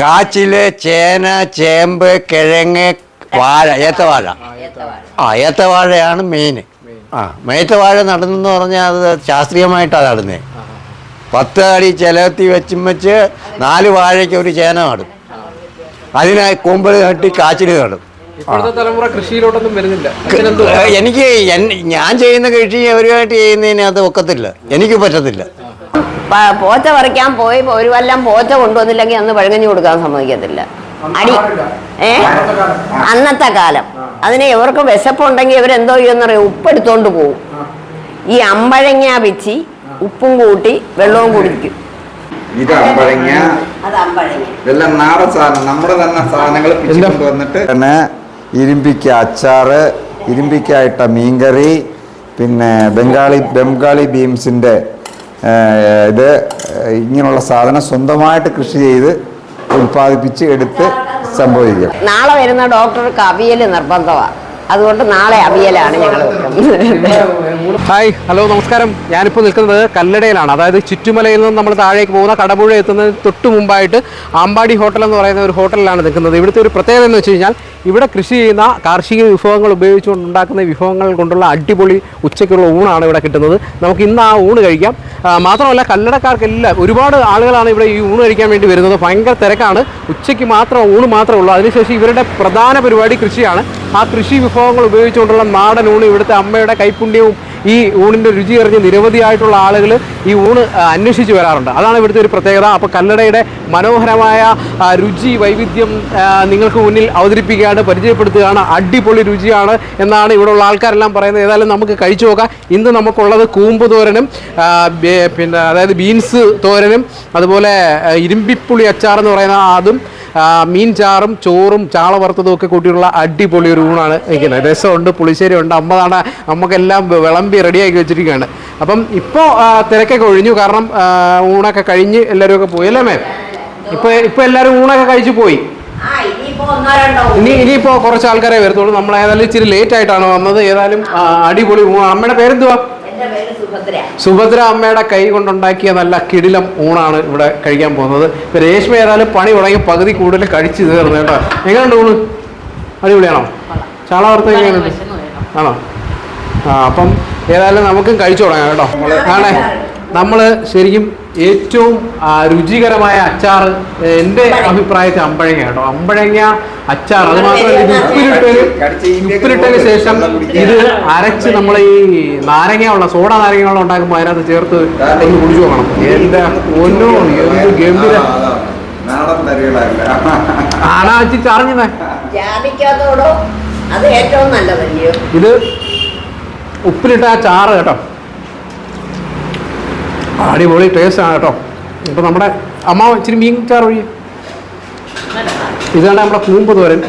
കാച്ചിൽ ചേന ചേമ്പ് കിഴങ്ങ് വാഴ ഏത്തവാഴ. ആ ഏത്തവാഴയാണ് മെയിൻ ആ മേത്തവാഴ നടന്നെന്ന് പറഞ്ഞാൽ അത് ശാസ്ത്രീയമായിട്ടാണ് നടന്നത് പത്ത് അടി ചെലത്തി വെച്ചും വെച്ച് നാല് വാഴയ്ക്ക് ഒരു ചേന നടും. അതിനായി കൊമ്പ് നട്ടി കാച്ചിൽ നടും. തലമുറ കൃഷിയിലോട്ടൊന്നും വരുന്നില്ല. എനിക്ക് ഞാൻ ചെയ്യുന്ന കൃഷി അവരുമായിട്ട് ചെയ്യുന്നതിന് അത് ഒക്കത്തില്ല. എനിക്ക് പറ്റത്തില്ല. പോച്ച പറിക്കാൻ പോയി ഒരു വല്ലം പോച്ച കൊണ്ടുവന്നില്ലെങ്കിൽ അന്ന് പഴങ്ങഞ്ഞു കൊടുക്കാൻ സമ്മതിക്കത്തില്ല. അടി ഏ? അന്നത്തെ കാലം. അതിന് ഇവർക്ക് വിശപ്പുണ്ടെങ്കിൽ ഇവരെന്തോ ചെയ്യുന്നറിയോ ഉപ്പെടുത്തോണ്ട് പോകും ഈ അമ്പഴങ്ങ വെച്ച് ഉപ്പും കൂട്ടി വെള്ളവും കുടിക്കും. ഇത് അമ്പഴങ്ങ. ഇതെല്ലാം നാടൻ സാധനം. നമ്മുടെ തന്നെ സാധനങ്ങൾ വന്നിട്ട് പിന്നെ ഇരുമ്പിക്ക അച്ചാറ് ഇരുമ്പിക്കായിട്ട മീൻകറി പിന്നെ ബംഗാളി ബംഗാളി ബീംസിന്റെ ഇത് ഇങ്ങനെയുള്ള സാധനം സ്വന്തമായിട്ട് കൃഷി ചെയ്ത് ഉൽപ്പാദിപ്പിച്ച് എടുത്ത് സംഭവിക്കും. നാളെ വരുന്ന ഡോക്ടർക്ക് അവിയൽ നിർബന്ധമാണ് അതുകൊണ്ട് നാളെ അവിയലാണ് ഞങ്ങൾ ഹായ് ഹലോ നമസ്കാരം. ഞാനിപ്പോൾ നിൽക്കുന്നത് കല്ലടയിലാണ്. അതായത് ചുറ്റുമലയിൽ നിന്ന് നമ്മൾ താഴേക്ക് പോകുന്ന കടപുഴ എത്തുന്നതിന് തൊട്ട് മുമ്പായിട്ട് ആമ്പാടി ഹോട്ടൽ എന്ന് പറയുന്ന ഒരു ഹോട്ടലിലാണ് നിൽക്കുന്നത്. ഇവിടുത്തെ ഒരു പ്രത്യേകത എന്ന് വെച്ച് കഴിഞ്ഞാൽ ഇവിടെ കൃഷി ചെയ്യുന്ന കാർഷിക വിഭവങ്ങൾ ഉപയോഗിച്ചുകൊണ്ട് ഉണ്ടാക്കുന്ന വിഭവങ്ങൾ കൊണ്ടുള്ള അടിപൊളി ഉച്ചയ്ക്കുള്ള ഊണാണ് ഇവിടെ കിട്ടുന്നത്. നമുക്ക് ഇന്ന് ആ ഊണ് കഴിക്കാം. മാത്രമല്ല കല്ലടക്കാർക്കെല്ലാം ഒരുപാട് ആളുകളാണ് ഇവിടെ ഈ ഊണ് കഴിക്കാൻ വേണ്ടി വരുന്നത്. ഭയങ്കര തിരക്കാണ്. ഉച്ചയ്ക്ക് മാത്രം ഊണ് മാത്രമേ ഉള്ളൂ. അതിനുശേഷം ഇവരുടെ പ്രധാന പരിപാടി കൃഷിയാണ്. ആ കൃഷി വിഭവങ്ങൾ ഉപയോഗിച്ചുകൊണ്ടുള്ള നാടൻ ഊണ് ഇവിടുത്തെ അമ്മയുടെ കൈപ്പുണ്യവും ഈ ഊണിന്റെ രുചി അറിഞ്ഞ് നിരവധിയായിട്ടുള്ള ആളുകൾ ഈ ഊണ് അന്വേഷിച്ച് വരാറുണ്ട്. അതാണ് ഇവിടുത്തെ ഒരു പ്രത്യേകത. അപ്പോൾ കല്ലടയുടെ മനോഹരമായ രുചി വൈവിധ്യം നിങ്ങൾക്ക് മുന്നിൽ അവതരിപ്പിക്കുകയാണ് പരിചയപ്പെടുത്തുകയാണ് അടിപൊളി രുചിയാണ് എന്നാണ് ഇവിടെയുള്ള ആൾക്കാരെല്ലാം പറയുന്നത്. ഏതായാലും നമുക്ക് കഴിച്ചു നോക്കാം. ഇന്ന് നമുക്കുള്ളത് കൂമ്പ് തോരനും പിന്നെ അതായത് ബീൻസ് തോരനും അതുപോലെ ഇരുമ്പിപ്പുളി അച്ചാർ എന്ന് പറയുന്ന അതും മീൻ ചാറും ചോറും ചാള വറുത്തതും ഒക്കെ കൂട്ടിയുള്ള അടിപൊളി ഒരു ഊണാണ് ഇരിക്കുന്നത് രസമുണ്ട് പുളിശ്ശേരി ഉണ്ട്. അമ്മതാണ് നമുക്കെല്ലാം വിളമ്പി റെഡിയാക്കി വെച്ചിരിക്കുകയാണ്. അപ്പം ഇപ്പോൾ തിരക്കൊക്കെ ഒഴിഞ്ഞു. കാരണം ഊണൊക്കെ കഴിഞ്ഞ് എല്ലാവരും ഒക്കെ പോയി. അല്ലേ മാം? ഇപ്പൊ ഇപ്പൊ എല്ലാവരും ഊണൊക്കെ കഴിച്ചു പോയി? ഇനി ഇനിയിപ്പോ കുറച്ച് ആൾക്കാരെ വരത്തുള്ളൂ. നമ്മൾ ഏതായാലും ഇച്ചിരി ലേറ്റ് ആയിട്ടാണ് വന്നത്. ഏതായാലും അടിപൊളി ഊണാണ്. അമ്മയുടെ പേരെന്തുവാ? സുഭദ്ര അമ്മയുടെ കൈ കൊണ്ടുണ്ടാക്കിയ നല്ല കിടിലം ഊണാണ് ഇവിടെ കഴിക്കാൻ പോകുന്നത്. ഇപ്പൊ രേഷ്മ ഏതായാലും പണി തുടങ്ങി പകുതി കൂടുതൽ കഴിച്ചു തീർന്നു കേട്ടോ. എങ്ങനെയുണ്ട് ഊണ്? അടിപൊളിയാണോ? ചാള വറുത്ത എങ്ങനെയുണ്ട് ആണോ? ആ അപ്പം ഏതായാലും നമുക്കും കഴിച്ചു തുടങ്ങാം കേട്ടോ. ആണേ നമ്മൾ ശരിക്കും ഏറ്റവും രുചികരമായ അച്ചാർ എന്റെ അഭിപ്രായത്തിൽ അമ്പഴങ്ങ കേട്ടോ. അമ്പഴങ്ങ അച്ചാർ അത് മാത്രമല്ല ഇത് ഉപ്പിലിട്ടൊരു ഉപ്പിലിട്ടതിന് ശേഷം ഇത് അരച്ച് നമ്മൾ ഈ നാരങ്ങ ഉള്ള സോഡ നാരങ്ങ വെള്ളം ഉണ്ടാക്കുമ്പോൾ അതിനകത്ത് ചേർത്ത് ഒന്ന് കുടിച്ചു നോക്കണം. എന്റെ ഒന്നോ എന്ത് ഗംഭീര നാടൻ തരികളല്ല. ആണാ വെച്ച് ചറിഞ്ഞതേ അത് ഏറ്റവും നല്ലതല്ലയോ? ഇത് ഉപ്പിലിട്ട ആ ചാറ് കേട്ടോ. അടിപൊളി ടേസ്റ്റ് ആണ് കേട്ടോ. ഇപ്പം നമ്മുടെ അമ്മ ഇച്ചിരി മീൻ ചാറ് ഒഴി ഇതാണ് നമ്മുടെ കൂമ്പ് തോരൻ.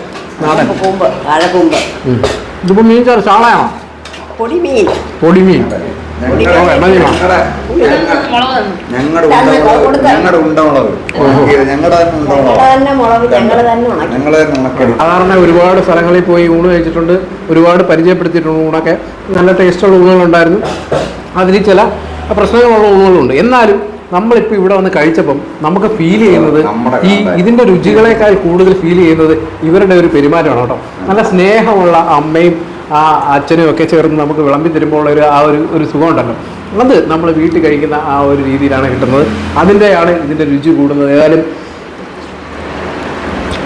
നാടൻ. കൂമ്പ് വാഴക്കൂമ്പ് ഉം. ഇതിപ്പോൾ മീൻ ചാറ് ചാളയാണോ? പൊടിമീൻ പൊടിമീൻ. ഞങ്ങളുടെ ഉണ്ടമുളക് ഞങ്ങളുടെ സാധാരണ ഒരുപാട് സ്ഥലങ്ങളിൽ പോയി ഊണ് കഴിച്ചിട്ടുണ്ട്. ഒരുപാട് പരിചയപ്പെടുത്തിയിട്ടുണ്ട് ഊണൊക്കെ. നല്ല ടേസ്റ്റുള്ള ഊണുകളുണ്ടായിരുന്നു. അതിൽ ചില പ്രശ്നങ്ങളുള്ള ഊണുകളുണ്ട്. എന്നാലും നമ്മളിപ്പോൾ ഇവിടെ വന്ന് കഴിച്ചപ്പം നമുക്ക് ഫീൽ ചെയ്യുന്നത് ഈ. ഇതിന്റെ രുചികളെക്കാൾ കൂടുതൽ ഫീൽ ചെയ്യുന്നത് ഇവരുടെ ഒരു പെരുമാറ്റമാണ് കേട്ടോ. നല്ല സ്നേഹമുള്ള അമ്മയും ആ അച്ഛനും ഒക്കെ ചേർന്ന് നമുക്ക് വിളമ്പി തരുമ്പോൾ ഉള്ള ഒരു ആ ഒരു ഒരു സുഖമുണ്ടല്ലോ. അത് നമ്മൾ വീട്ടിൽ കഴിക്കുന്ന ആ ഒരു രീതിയിലാണ് കിട്ടുന്നത്. അതിന്റെയാണ് ഇതിന്റെ രുചി കൂടുന്നത്. ഏതായാലും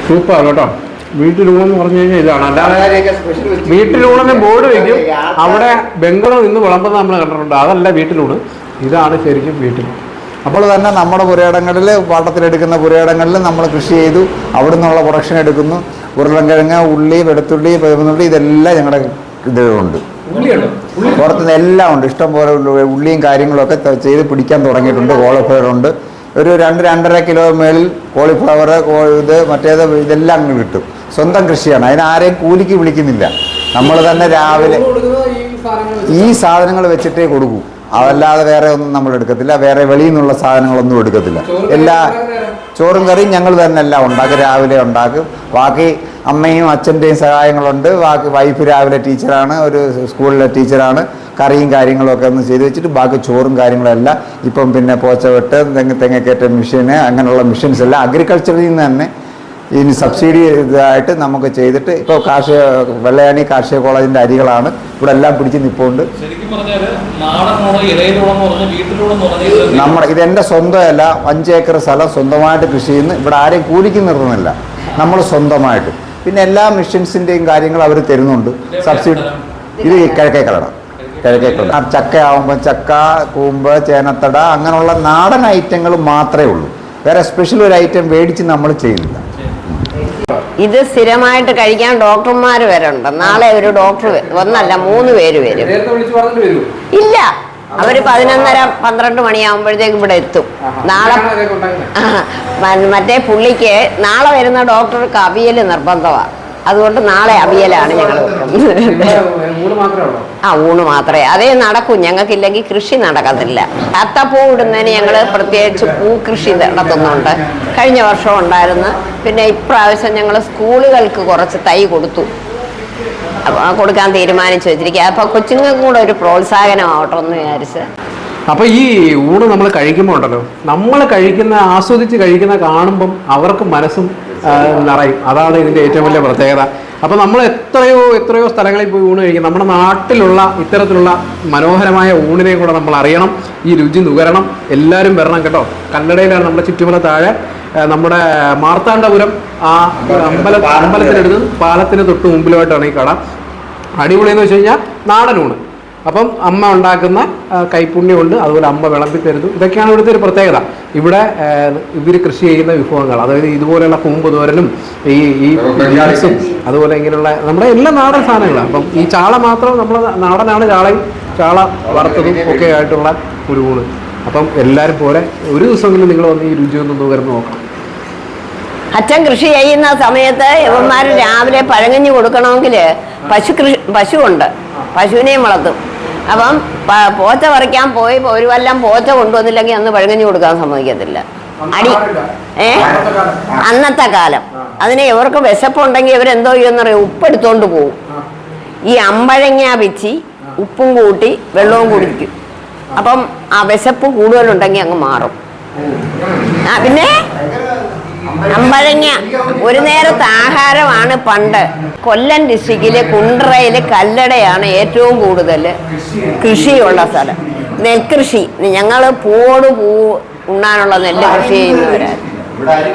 സൂപ്പറാണ് കേട്ടോ. വീട്ടിലൂണെന്ന് പറഞ്ഞു കഴിഞ്ഞാൽ ഇതാണ്. അല്ലാതെ വീട്ടിൽ ഊണെന്ന് ബോർഡ് വെക്കും. അവിടെ ബംഗളൂർ ഇന്ന് വിളമ്പുന്നത് നമ്മൾ കണ്ടിട്ടുണ്ട്. അതല്ല വീട്ടിലൂണ് ഇതാണ് ശരിക്കും വീട്ടിലൂണ് അപ്പോൾ തന്നെ നമ്മുടെ പുരയിടങ്ങളിൽ പാട്ടത്തിലെടുക്കുന്ന പുരയിടങ്ങളിൽ നമ്മൾ കൃഷി ചെയ്തു. അവിടെ നിന്നുള്ള പ്രൊഡക്ഷൻ എടുക്കുന്നു. ഉരുളൻകിഴങ്ങ് ഉള്ളി വെളുത്തുള്ളി പതിമൂന്നുള്ളി ഇതെല്ലാം ഞങ്ങളുടെ ഇതിലുണ്ട് ഉള്ളിയുണ്ട്? പുറത്തുനിന്ന് എല്ലാം ഉണ്ട്. ഇഷ്ടം പോലെ ഉള്ള- ഉള്ളിയും കാര്യങ്ങളൊക്കെ ചെയ്ത് പിടിക്കാൻ തുടങ്ങിയിട്ടുണ്ട്. കോളിഫ്ലവർ ഉണ്ട്. ഒരു രണ്ട് രണ്ടര കിലോ മേളിൽ കോളിഫ്ലവർ ഇത് മറ്റേത് ഇതെല്ലാം അങ്ങ് കിട്ടും. സ്വന്തം കൃഷിയാണ്. അതിന് ആരെയും കൂലിക്ക് വിളിക്കുന്നില്ല. നമ്മൾ തന്നെ രാവിലെ ഈ സാധനങ്ങൾ വെച്ചിട്ടേ കൊടുക്കൂ. അതല്ലാതെ വേറെ ഒന്നും നമ്മൾ എടുക്കത്തില്ല. വേറെ വെളിയിൽ നിന്നുള്ള സാധനങ്ങളൊന്നും എടുക്കത്തില്ല. എല്ലാ ചോറും കറിയും ഞങ്ങൾ തന്നെ എല്ലാം ഉണ്ടാക്കും. രാവിലെ ഉണ്ടാക്കും. ബാക്കി അമ്മയും അച്ഛന്റെയും സഹായങ്ങളുണ്ട്. ബാക്കി വൈഫ് രാവിലെ ടീച്ചറാണ്. ഒരു സ്കൂളിലെ ടീച്ചറാണ്. കറിയും കാര്യങ്ങളൊക്കെ ഒന്ന് ചെയ്തു വെച്ചിട്ട് ബാക്കി ചോറും കാര്യങ്ങളും എല്ലാം ഇപ്പം പിന്നെ പോച്ചവെട്ട് തെങ്ങ് തെങ്ങക്കേറ്റ മെഷീന് അങ്ങനെയുള്ള മെഷീൻസ് എല്ലാം അഗ്രികൾച്ചറിൽ നിന്ന് തന്നെ ഇനി സബ്സിഡി ഇതായിട്ട് നമുക്ക് ചെയ്തിട്ട് ഇപ്പോൾ കാർഷിക വെള്ളയാണി കാർഷിക കോളേജിന്റെ അരികളാണ്. ഇവിടെ എല്ലാം പിടിച്ച് നിൽപ്പുണ്ട് നമ്മുടെ ഇതെന്റെ സ്വന്തമല്ല. അഞ്ച് ഏക്കർ സ്ഥലം സ്വന്തമായിട്ട് കൃഷി ചെയ്യുന്നു. ഇവിടെ ആരെയും കൂലിക്ക് നിർത്തുന്നില്ല നമ്മൾ സ്വന്തമായിട്ട്. പിന്നെ എല്ലാ മെഷീൻസിന്റെയും കാര്യങ്ങൾ അവർ തരുന്നുണ്ട്. സബ്സിഡി ഇത് കിഴക്കേ കളണം കിഴക്കേ കളണം ചക്ക ആവുമ്പോൾ ചക്ക കൂമ്പ് ചേനത്തട അങ്ങനെയുള്ള നാടൻ ഐറ്റങ്ങൾ മാത്രമേ ഉള്ളൂ. വേറെ സ്പെഷ്യൽ ഒരു ഐറ്റം മേടിച്ച് നമ്മൾ ചെയ്യുന്നില്ല. ഇത് സ്ഥിരമായിട്ട് കഴിക്കാൻ ഡോക്ടർമാർ വരണ്ട. നാളെ ഒരു ഡോക്ടർ ഒന്നല്ല മൂന്ന് പേര് വരും. ഇല്ല. അവർ പതിനൊന്നര പന്ത്രണ്ട് മണിയാകുമ്പോഴത്തേക്ക് ഇവിടെ എത്തും. നാളെ മറ്റേ പുള്ളിക്ക് നാളെ വരുന്ന ഡോക്ടർ കവിയൽ നിർബന്ധമാണ് അതുകൊണ്ട് നാളെ അവിയലാണ് ഞങ്ങൾ ആ ഊണ് മാത്രമേ. അതേ നടക്കൂ. ഞങ്ങൾക്കില്ലെങ്കിൽ കൃഷി നടക്കത്തില്ല. അത്തപ്പൂ ഇടുന്നതിന് ഞങ്ങൾ പ്രത്യേകിച്ച് പൂ കൃഷി നടത്തുന്നുണ്ട്. കഴിഞ്ഞ വർഷം ഉണ്ടായിരുന്നു. പിന്നെ ഇപ്രാവശ്യം ഞങ്ങൾ സ്കൂളുകൾക്ക് കുറച്ച് തൈ കൊടുത്തു. കൊടുക്കാൻ തീരുമാനിച്ചു വെച്ചിരിക്കുക അപ്പൊ കൊച്ചുങ്ങൾക്കും കൂടെ ഒരു പ്രോത്സാഹനമാവട്ടെ എന്ന് വിചാരിച്ച്. അപ്പൊ ഈ ഊണ് നമ്മൾ കഴിക്കുമ്പോൾ ഉണ്ടല്ലോ. നമ്മൾ കഴിക്കുന്ന ആസ്വദിച്ച് കഴിക്കുന്ന കാണുമ്പം അവർക്ക് മനസ്സും നിറയും. അതാണ് ഇതിന്റെ ഏറ്റവും വലിയ പ്രത്യേകത. അപ്പോൾ നമ്മൾ എത്രയോ എത്രയോ സ്ഥലങ്ങളിൽ പോയി ഊണ് കഴിക്കും. നമ്മുടെ നാട്ടിലുള്ള ഇത്തരത്തിലുള്ള മനോഹരമായ ഊണിനെ കൂടെ നമ്മൾ അറിയണം. ഈ രുചി നുകരണം എല്ലാവരും വരണം കേട്ടോ. കല്ലടയിലാണ് നമ്മുടെ ചുറ്റുമല താഴെ നമ്മുടെ മാർത്താണ്ഡപുരം ആ അമ്പല അമ്പലത്തിനടുത്ത് പാലത്തിന് തൊട്ട് മുമ്പിലുമായിട്ടാണ് ഈ കട. അടിപൊളി എന്ന് വെച്ച് കഴിഞ്ഞാൽ നാടൻ ഊണ്. അപ്പം അമ്മ ഉണ്ടാക്കുന്ന കൈപ്പുണ്യമുണ്ട്. അതുപോലെ അമ്മ വിളമ്പി തരുന്നു. ഇതൊക്കെയാണ് ഇവിടുത്തെ ഒരു പ്രത്യേകത. ഇവിടെ ഇവർ കൃഷി ചെയ്യുന്ന വിഭവങ്ങൾ അതായത് ഇതുപോലെയുള്ള കൂമ്പ് തോരനും ഈ ഈ ഗ്യാസും അതുപോലെ ഇങ്ങനെയുള്ള നമ്മുടെ എല്ലാ നാടൻ സാധനങ്ങളാണ് അപ്പം ഈ ചാള മാത്രം നമ്മൾ നാടനാണ് ചാളയും ചാള വറുത്തതും ഒക്കെ ആയിട്ടുള്ള ഒരു ഊണ്. അപ്പം എല്ലാവരും പോലെ ഒരു ദിവസമെങ്കിലും നിങ്ങൾ വന്ന് ഈ രുചി ഒന്ന് നുകർന്ന് നോക്കണം. അച്ഛൻ കൃഷി ചെയ്യുന്ന സമയത്ത് യവന്മാർ രാവിലെ പഴങ്ങഞ്ഞു കൊടുക്കണമെങ്കിൽ പശു കൃഷി പശുവുണ്ട്. പശുവിനെയും വളർത്തും. അപ്പം പോച്ച പറിക്കാൻ പോയി ഒരു കൊല്ലം പോച്ച കൊണ്ടുവന്നില്ലെങ്കിൽ അന്ന് പഴങ്ങഞ്ഞു കൊടുക്കാൻ സമ്മതിക്കത്തില്ല. അടി ഏ? അന്നത്തെ കാലം. അതിന് ഇവർക്ക് വിശപ്പുണ്ടെങ്കിൽ ഇവരെന്തോ ചെയ്യുമെന്നറിയാം? ഉപ്പെടുത്തോണ്ട് പോവും. ഈ അമ്പഴങ്ങ വെച്ചി ഉപ്പും കൂട്ടി വെള്ളവും കുടിക്കും അപ്പം ആ വിശപ്പ് കൂടുതലുണ്ടെങ്കിൽ അങ്ങ് മാറും. ആ പിന്നെ? അമ്പഴങ്ങ. ഒരു നേരത്തെ ആഹാരമാണ് പണ്ട്. കൊല്ലം ഡിസ്ട്രിക്റ്റിലെ കുണ്ട്രയിൽ കല്ലടയാണ് ഏറ്റവും കൂടുതൽ കൃഷിയുള്ള സ്ഥലം. നെൽകൃഷി. ഞങ്ങൾ പൂവോട് പൂ ഉണ്ണാനുള്ള നെല്ല് കൃഷി ചെയ്യുന്നവരായിരുന്നു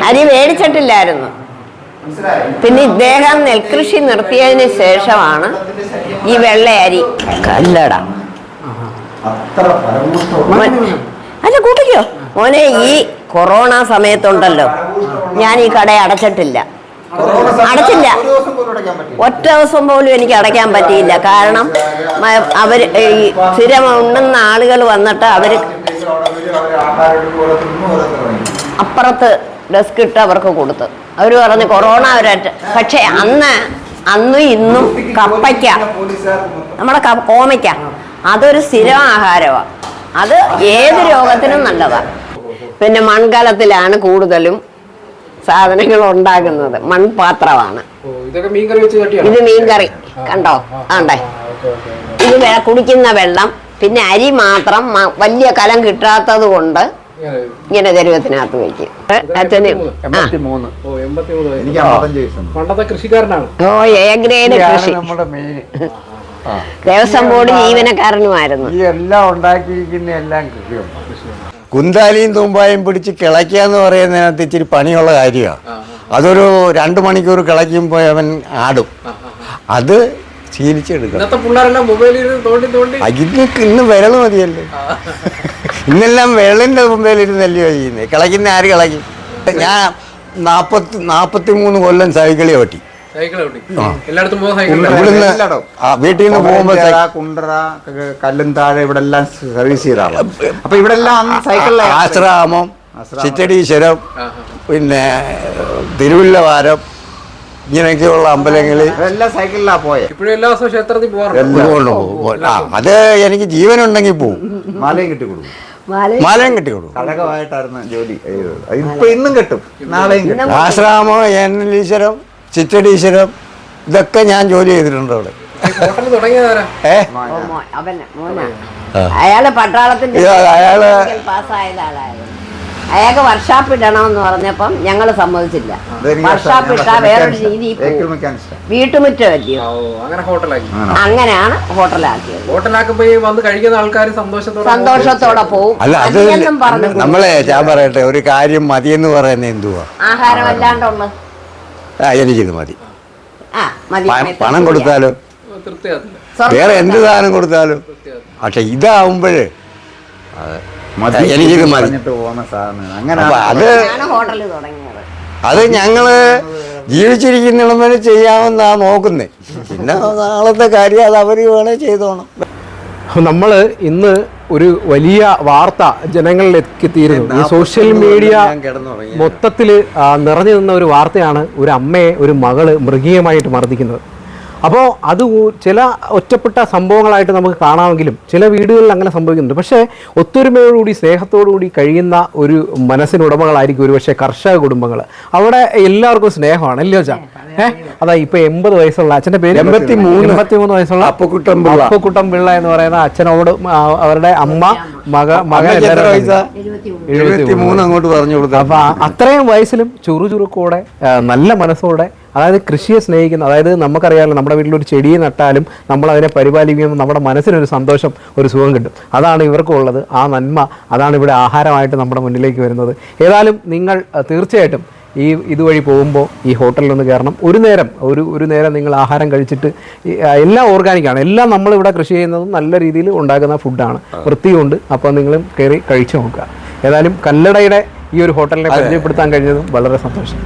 അരി മേടിച്ചിട്ടില്ലായിരുന്നു. പിന്നെ ഇദ്ദേഹം നെൽകൃഷി നിർത്തിയതിന് ശേഷമാണ് ഈ വെള്ളയരി. കല്ലട. അല്ല കൂട്ടിക്കോ. മോനെ ഈ കൊറോണ സമയത്തുണ്ടല്ലോ. ഞാൻ ഈ കട അടച്ചിട്ടില്ല. അടച്ചില്ല. ഒറ്റ ദിവസം പോലും എനിക്ക് അടയ്ക്കാൻ പറ്റിയില്ല. കാരണം അവർ ഈ സ്ഥിരം ഉണ്ടെന്ന ആളുകൾ വന്നിട്ട് തിന്നും, അപ്പുറത്ത് ഡെസ്ക് ഇട്ട് അവർക്ക് കൊടുത്ത്. അവർ പറഞ്ഞു കൊറോണ അവരറ്റ പക്ഷെ അന്ന് അന്നും ഇന്നും കപ്പയ്ക്ക. നമ്മുടെ കോമയ്ക്ക. അതൊരു സ്ഥിരം ആഹാരമാണ് അത് ഏത് രോഗത്തിനും നല്ലതാണ് പിന്നെ മൺകലത്തിലാണ് കൂടുതലും സാധനങ്ങൾ ഉണ്ടാകുന്നത് മൺപാത്രമാണ് ഇത് മീൻകറി. കണ്ടോ? ആണ്ടേ. ഇത് കുടിക്കുന്ന വെള്ളം. പിന്നെ അരി മാത്രം വലിയ കലം കിട്ടാത്തത് കൊണ്ട് ഇങ്ങനെ ദൈവത്തിനകത്ത് വയ്ക്കും അച്ഛന് ഓ എ ഗ്രേഡ് കൃഷി. ദേവസ്വം ബോർഡ് ജീവനക്കാരനുമായിരുന്നു. എല്ലാം ഉണ്ടാക്കിയിരിക്കുന്ന എല്ലാം കൃഷിയുണ്ട്. കുന്താലിയും തൂമ്പായും പിടിച്ച് കിളയ്ക്കുക എന്ന് പറയുന്നതിനകത്ത് ഇച്ചിരി പണിയുള്ള കാര്യമാണ് അതൊരു രണ്ട് മണിക്കൂർ കിളയ്ക്കുമ്പോൾ അവൻ ആടും. അത് ശീലിച്ചെടുക്കണം. ഇന്ന് വിരൽ മതിയല്ലേ? ഇന്നെല്ലാം വിരലിന്റെ മുമ്പിൽ ഇരുന്നല്ലയോ ചെയ്യുന്നത് കിളയ്ക്കുന്ന ആര് കിളയ്ക്കും? ഞാൻ നാൽപ്പത്തി നാൽപ്പത്തി മൂന്ന് കൊല്ലം സൈക്കിളി ഓട്ടി. സൈക്കിൾ ഓട്ടി എല്ലായിടത്തും സൈക്കിൾ ആ വീട്ടിൽ നിന്ന് പോകുമ്പോൾ കുണ്ടറ കല്ലും താഴെ ഇവിടെ എല്ലാം സർവീസ് ചെയ്ത ആളാണ് അപ്പൊ ഇവിടെ എല്ലാം ആശ്രാമം. ചിറ്റടീശ്വരം പിന്നെ തിരുവില്ലവാരം ഇങ്ങനെയൊക്കെയുള്ള അമ്പലങ്ങളിൽ സൈക്കിളിലാ പോയെ. ഇപ്പോഴും എല്ലാ ദിവസവും ക്ഷേത്രത്തിൽ പോകാറുണ്ട് ആ അത് എനിക്ക് ജീവനുണ്ടെങ്കിൽ പോവും. മാലയും കെട്ടി കൊടുക്കും മാലയും കെട്ടി കൊടുക്കും കഴകമായിട്ടായിരുന്നു ജോലി ഇപ്പൊ ഇന്നും കെട്ടും. നാളെയും ആശ്രാമം എന്നലീശ്വരം ചിറ്റടീശ്വരം ഇതൊക്കെ ഞാൻ ജോലി ചെയ്തിട്ടുണ്ട് അവിടെ. ഏ. അയാൾ പട്ടാളത്തിന്റെ അയാൾ പാസ്സായ ആളായിരുന്നു. അയാൾക്ക് വർഷാപ്പ് ഇടണമെന്ന് പറഞ്ഞപ്പം ഞങ്ങൾ സമ്മതിച്ചില്ല. വർഷാപ്പ് ഇട്ടാ വേറൊരു രീതി പോകും. വീട്ടുമുറ്റമല്ലയോ? അങ്ങനെയാണ് ഹോട്ടലാക്കിയത്. ഹോട്ടലാക്കുമ്പോ വന്ന് കഴിക്കുന്ന ആൾക്കാർ സന്തോഷത്തോടെ സന്തോഷത്തോടെ പോവും അല്ല അത് നമ്മളെ ഞാൻ പറയട്ടെ ഒരു കാര്യം മതിയെന്ന് പറയുന്നത് എന്തുവാ? ആഹാരം അല്ലാണ്ടുള്ള ആ എനിക്കിത് മതി. പണം കൊടുത്താലോ. വേറെ എന്ത് സാധനം കൊടുത്താലും. പക്ഷെ ഇതാവുമ്പോഴേ എനിക്കിത് മതി. അത് ഞാൻ ഹോട്ടലിൽ തുടങ്ങിയത്. അത് ഞങ്ങൾ ജീവിച്ചിരിക്കുന്ന ചെയ്യാമെന്നാ നോക്കുന്നേ. പിന്നെ നാളത്തെ കാര്യം അത് അവർ വേണേ ചെയ്തോണം. നമ്മൾ ഇന്ന് ഒരു വലിയ വാർത്ത ജനങ്ങളിലേക്ക് എത്തിയിരുന്നു ഈ സോഷ്യൽ മീഡിയ മൊത്തത്തിൽ നിറഞ്ഞു നിന്ന ഒരു വാർത്തയാണ് ഒരു അമ്മയെ ഒരു മകൾ മൃഗീയമായിട്ട് മർദ്ദിക്കുന്നത്. അപ്പോൾ അത് ചില ഒറ്റപ്പെട്ട സംഭവങ്ങളായിട്ട് നമുക്ക് കാണാമെങ്കിലും ചില വീടുകളിൽ അങ്ങനെ സംഭവിക്കുന്നുണ്ട്. പക്ഷേ ഒത്തൊരുമയോടുകൂടി സ്നേഹത്തോടുകൂടി കഴിയുന്ന ഒരു മനസ്സിനുടമകളായിരിക്കും ഒരുപക്ഷെ കർഷക കുടുംബങ്ങൾ അവിടെ എല്ലാവർക്കും സ്നേഹമാണ് അല്ലേ ചാ അതാ ഇപ്പൊ എൺപത് വയസ്സുള്ള അച്ഛന്റെ പേര് എൺപത്തി മൂന്ന്. എൺപത്തി മൂന്ന് വയസ്സുള്ള അപ്പുക്കുട്ടം പിള്ള. എന്ന് പറയുന്ന അച്ഛനോട് അവരുടെ അമ്മ മക മകൻ എഴുപത്തി മൂന്ന് അങ്ങോട്ട് പറഞ്ഞു കൊടുക്കുക അപ്പൊ അത്രയും വയസ്സിലും ചുറുചുറുക്കോടെ നല്ല മനസ്സോടെ അതായത് കൃഷിയെ സ്നേഹിക്കുന്ന അതായത് നമുക്കറിയാമല്ലോ നമ്മുടെ വീട്ടിൽ ഒരു ചെടിയെ നട്ടാലും നമ്മൾ അതിനെ പരിപാലിക്കുമ്പോൾ നമ്മുടെ മനസ്സിനൊരു സന്തോഷം ഒരു സുഖം കിട്ടും. അതാണ് ഇവർക്കുള്ളത് ആ നന്മ അതാണ് ഇവിടെ ആഹാരമായിട്ട് നമ്മുടെ മുന്നിലേക്ക് വരുന്നത്. ഏതായാലും നിങ്ങൾ തീർച്ചയായിട്ടും ഈ ഇതുവഴി പോകുമ്പോൾ ഈ ഹോട്ടലിൽ ഒന്ന് കയറണം. ഒരു നേരം ഒരു ഒരു നേരം നിങ്ങൾ ആഹാരം കഴിച്ചിട്ട് എല്ലാം ഓർഗാനിക്കാണ് എല്ലാം നമ്മളിവിടെ കൃഷി ചെയ്യുന്നതും നല്ല രീതിയിൽ ഉണ്ടാക്കുന്ന ഫുഡാണ് വൃത്തിയുണ്ട് അപ്പോൾ നിങ്ങളും കയറി കഴിച്ചു നോക്കുക. ഏതായാലും കല്ലടയുടെ ഈ ഒരു ഹോട്ടലിനെ പരിചയപ്പെടുത്താൻ കഴിഞ്ഞതും വളരെ സന്തോഷം.